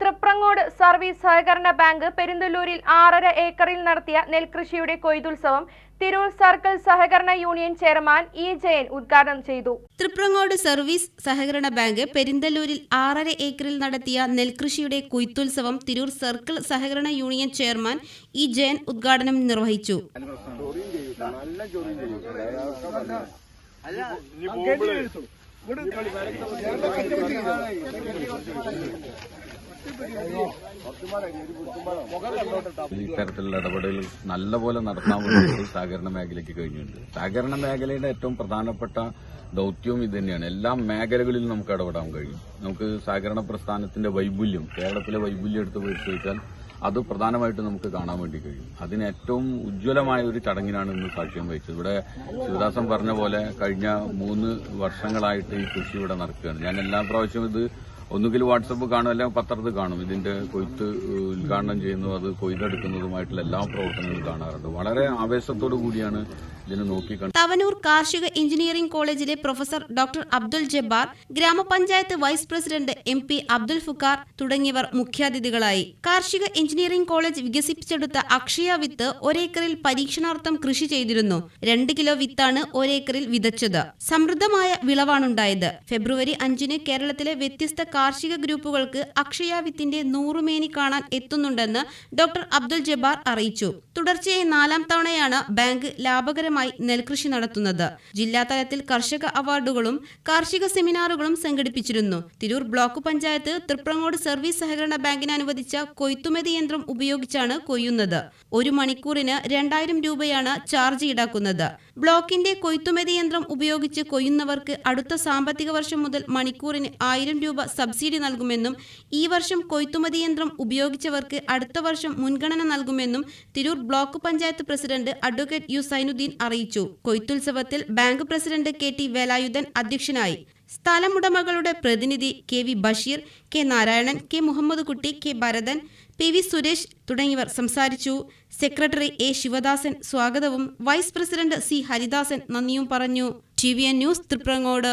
Thriprangode service സഹകരണ bank പെരിന്തല്ലൂരിൽ ആറര ഏക്കറിൽ നടത്തിയ നെൽകൃഷിയുടെ കൊയ്തുത്സവം തിരൂർ സർക്കിൾ സഹകരണ യൂണിയൻ ചെയർമാൻ ഇ ജയൻ ഉദ്ഘാടനം ചെയ്തു. തൃപ്രങ്ങോട് സർവീസ് സഹകരണ ബാങ്ക് പെരിന്തല്ലൂരിൽ ആറര ഏക്കറിൽ നടത്തിയ നെൽകൃഷിയുടെ കൊയ്ത്തുത്സവം തിരൂർ സർക്കിൾ സഹകരണ യൂണിയൻ ചെയർമാൻ ഇ ജയൻ ഉദ്ഘാടനം നിർവഹിച്ചു. ഇത്തരത്തിലുള്ള ഇടപെടലുകൾ നല്ലപോലെ നടത്താൻ വേണ്ടി സഹകരണ മേഖലയ്ക്ക് കഴിഞ്ഞിട്ടുണ്ട്. സഹകരണ മേഖലയുടെ ഏറ്റവും പ്രധാനപ്പെട്ട ദൌത്യവും ഇത് തന്നെയാണ്. എല്ലാ മേഖലകളിലും നമുക്ക് ഇടപെടാൻ കഴിയും. നമുക്ക് സഹകരണ പ്രസ്ഥാനത്തിന്റെ വൈപുല്യം കേരളത്തിലെ വൈപുല്യം എടുത്ത് പരിശോധിച്ചാൽ അത് പ്രധാനമായിട്ട് നമുക്ക് കാണാൻ വേണ്ടി കഴിയും. അതിന് ഏറ്റവും ഉജ്ജ്വലമായ ഒരു ചടങ്ങിനാണ് ഇന്ന് സാക്ഷ്യം വഹിച്ചത്. ഇവിടെ ശിവദാസൻ പറഞ്ഞ പോലെ കഴിഞ്ഞ മൂന്ന് വർഷങ്ങളായിട്ട് ഈ കൃഷി ഇവിടെ നടക്കുകയാണ്. ഞാൻ എല്ലാ പ്രാവശ്യവും ഇത് ഒന്നുകിൽ വാട്സപ്പ് കാണും അല്ലെങ്കിൽ പത്രത്തിൽ കാണും. ഇതിന്റെ കൊയ്ത്ത് ഉദ്ഘാടനം ചെയ്യുന്നതും അത് കൊയ്തെടുക്കുന്നതുമായിട്ടുള്ള എല്ലാ പ്രവർത്തനങ്ങളും കാണാറുണ്ട്. വളരെ ആവേശത്തോടു കൂടിയാണ് ഇതിനെ നോക്കിക്കണ്ടത് തവനൂർ കാർഷിക എഞ്ചിനീയറിംഗ് കോളേജിലെ professor doctor Abdul Jabbar grama panchayat vice president M P Abdul Fukkar തുടങ്ങിയവർ മുഖ്യാതിഥികളായി. കാർഷിക എഞ്ചിനീയറിംഗ് കോളേജ് വികസിപ്പിച്ചെടുത്ത അക്ഷയ വിത്ത് ഒരേക്കറിൽ പരീക്ഷണാർത്ഥം കൃഷി ചെയ്തിരുന്നു. രണ്ട് കിലോ വിത്താണ് ഒരേക്കറിൽ വിതച്ചത്. സമൃദ്ധമായ വിളവാണുണ്ടായത്. ഫെബ്രുവരി അഞ്ചിന് കേരളത്തിലെ വ്യത്യസ്ത കാർഷിക ഗ്രൂപ്പുകൾക്ക് അക്ഷയ വിത്തിന്റെ നൂറുമേനി കാണാൻ എത്തുന്നുണ്ടെന്ന് ഡോക്ടർ അബ്ദുൽ ജബാർ അറിയിച്ചു. തുടർച്ചയായി നാലാം തവണയാണ് ബാങ്ക് ലാഭകരമായി നെൽകൃഷി നടത്തുന്നത്. ജില്ലാതലത്തിൽ കർഷക അവാർഡുകളും കാർഷിക സെമിനാറുകളും സംഘടിപ്പിച്ചിരുന്നു. തിരൂർ ബ്ലോക്ക് പഞ്ചായത്ത് തൃപ്രങ്ങോട് സർവീസ് സഹകരണ ബാങ്കിന് അനുവദിച്ച കൊയ്ത്തുമതി യന്ത്രം ഉപയോഗിച്ചാണ് കൊയ്യുന്നത്. ഒരു മണിക്കൂറിന് രണ്ടായിരം രൂപയാണ് ചാർജ് ഈടാക്കുന്നത്. ബ്ലോക്കിന്റെ കൊയ്ത്തുമതി യന്ത്രം ഉപയോഗിച്ച് കൊയ്യുന്നവർക്ക് അടുത്ത സാമ്പത്തിക വർഷം മുതൽ മണിക്കൂറിന് ആയിരം രൂപ സബ്സിഡി നൽകുമെന്നും ഈ വർഷം കൊയ്ത്തുമതി യന്ത്രം ഉപയോഗിച്ചവർക്ക് അടുത്ത വർഷം മുൻഗണന നൽകുമെന്നും Tirur block panchayat president advocate U Zainuddin അറിയിച്ചു. കൊയ്ത്തുത്സവത്തിൽ bank president K T Velayudhan അധ്യക്ഷനായി. സ്ഥലമുടമകളുടെ പ്രതിനിധി K V Basheer K Narayanan K Muhammad Kutty K Bharathan P V Suresh തുടങ്ങിയവർ സംസാരിച്ചു. സെക്രട്ടറി എ ശിവദാസൻ സ്വാഗതവും വൈസ് പ്രസിഡന്റ് സി ഹരിദാസൻ നന്ദിയും പറഞ്ഞു. T V N news Thriprangode.